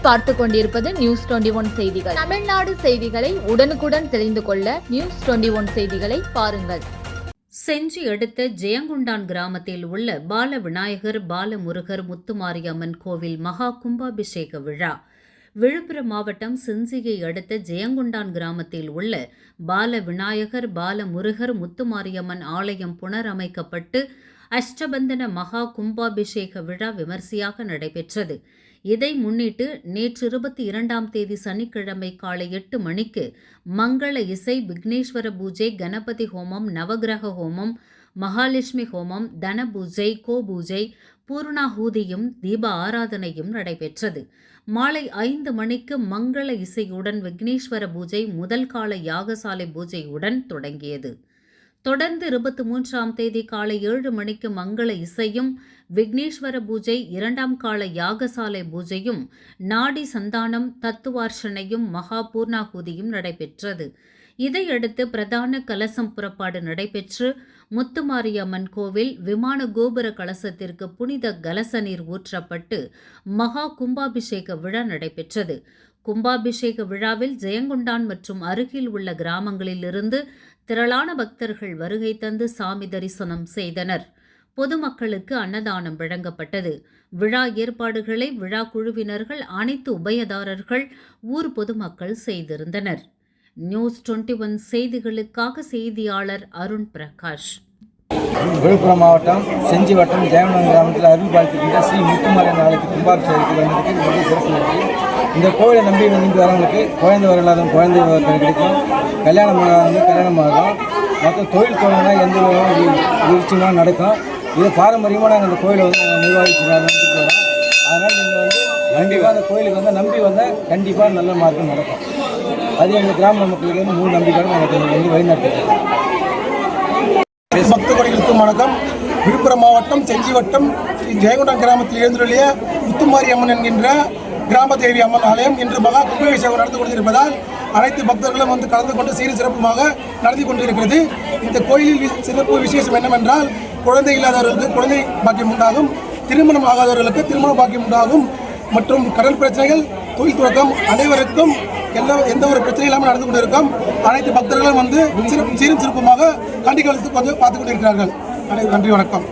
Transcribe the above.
பார்த்து கொண்டிருப்பது news twenty one செய்திகள். தமிழ்நாடு செய்திகளை உடனுக்குடன் தெரிந்து கொள்ள நியூஸ் டுவெண்டி ஒன் செய்திகளை பாருங்கள். செஞ்சி அடுத்த ஜெயங்கொண்டான் கிராமத்தில் உள்ள பால விநாயகர் பாலமுருகர் முத்துமாரியம்மன் கோவில் மகா கும்பாபிஷேக விழா. விழுப்புரம் மாவட்டம் செஞ்சியை அடுத்த ஜெயங்கொண்டான் கிராமத்தில் உள்ள பால விநாயகர் பாலமுருகர் முத்துமாரியம்மன் ஆலயம் புனரமைக்கப்பட்டு அஷ்டபந்தன மகா கும்பாபிஷேக விழா விமர்சையாக நடைபெற்றது. இதை முன்னிட்டு நேற்று இருபத்தி இரண்டாம் தேதி சனிக்கிழமை காலை எட்டு மணிக்கு மங்கள இசை விக்னேஸ்வர பூஜை கணபதி ஹோமம் நவகிரக ஹோமம் மகாலட்சுமி ஹோமம் தன பூஜை கோ பூஜை பூர்ணாஹூதியும் தீப ஆராதனையும் நடைபெற்றது. மாலை ஐந்து மணிக்கு மங்கள இசையுடன் விக்னேஸ்வர பூஜை முதல் கால யாகசாலை பூஜையுடன் தொடங்கியது. தொடர்ந்து இருபத்தி மூன்றாம் தேதி காலை ஏழு மணிக்கு மங்கள இசையும் விக்னேஸ்வர பூஜை இரண்டாம் கால யாகசாலை பூஜையும் நாடி சந்தானம் தத்துவார்ஷனையும் மகா பூர்ணாகுதியும் நடைபெற்றது. இதையடுத்து பிரதான கலசம் புறப்பாடு நடைபெற்று முத்துமாரியம்மன் கோவில் விமான கோபுர கலசத்திற்கு புனித கலச நீர் ஊற்றப்பட்டு மகா கும்பாபிஷேக விழா நடைபெற்றது. கும்பாபிஷேக விழாவில் ஜெயங்கொண்டான் மற்றும் அருகில் உள்ள கிராமங்களிலிருந்து திரளான பக்தர்கள் வருகை தந்து சாமி தரிசனம் செய்தனர். பொதுமக்களுக்கு அன்னதானம் வழங்கப்பட்டது. விழா ஏற்பாடுகளை விழா குழுவினர்கள் அனைத்து உபயதாரர்கள் ஊர் பொதுமக்கள் செய்திருந்தனர். நியூஸ் டுவெண்ட்டி ஒன் செய்திகளுக்காக செய்தியாளர் அருண் பிரகாஷ். விழுப்புரம் மாவட்டம் செஞ்சி வட்டம் ஜெயமலம் கிராமத்தில் அருள் பாதிக்கின்ற ஸ்ரீ முத்துமாரியன் நாளைக்கு கும்பாபிஷேகத்துக்கு வந்ததுக்கு மிக சிறப்பு நன்றி. இந்த கோவிலை நம்பி வந்து வரவங்களுக்கு குழந்தை வரலாதவங்க குழந்தை கிடைக்கும். கல்யாணம் வந்து கல்யாணம் ஆகும். மொத்தம் தொழில் தொழில்னா எந்த வீழ்ச்சியும் நடக்கும். இது பாரம்பரியமாக நாங்கள் இந்த கோயிலை வந்து நிர்வகிச்சு வரோம். அதனால் நீங்கள் வந்து கண்டிப்பாக அந்த கோயிலுக்கு வந்து நம்பி வந்தால் கண்டிப்பாக நல்ல மார்க்கம் நடக்கும். அது எங்கள் கிராம மக்களுக்கு வந்து மூணு நம்பிக்கையோடு நாங்கள் வந்து வழிநடத்துகிறோம் பக்த கொடிகளுக்கும் வணக்கம். விழுப்புரம் மாவட்டம் செஞ்சி வட்டம் ஜெயங்கொண்டம் கிராமத்தில் எழுந்துள்ள முத்துமாரி அம்மன் என்கின்ற கிராம தேவி அம்மன் ஆலயம் இன்று மகா கும்பாபிஷேகம் நடந்து கொண்டிருப்பதால் அனைத்து பக்தர்களும் வந்து கலந்து கொண்டு சீர் சிறப்புமாக நடத்தி கொண்டிருக்கிறது. இந்த கோயிலில் சிறப்பு விசேஷம் என்னவென்றால் குழந்தை இல்லாதவர்களுக்கு குழந்தை பாக்கியம் உண்டாகும் திருமணம் ஆகாதவர்களுக்கு திருமண பாக்கியம் உண்டாகும் மற்றும் கடல் பிரச்சனைகள் தொழில் தொடக்கம் அனைவருக்கும் எல்லாம் எந்த ஒரு பிரச்சனையும் இல்லாமல் நடந்து கொண்டிருக்கும். அனைத்து பக்தர்களும் வந்து சிறு சீரும் சிறப்புமாக கண்டிகளுக்கு வந்து பார்த்து கொண்டிருக்கிறார்கள். அனைவரும் நன்றி வணக்கம்.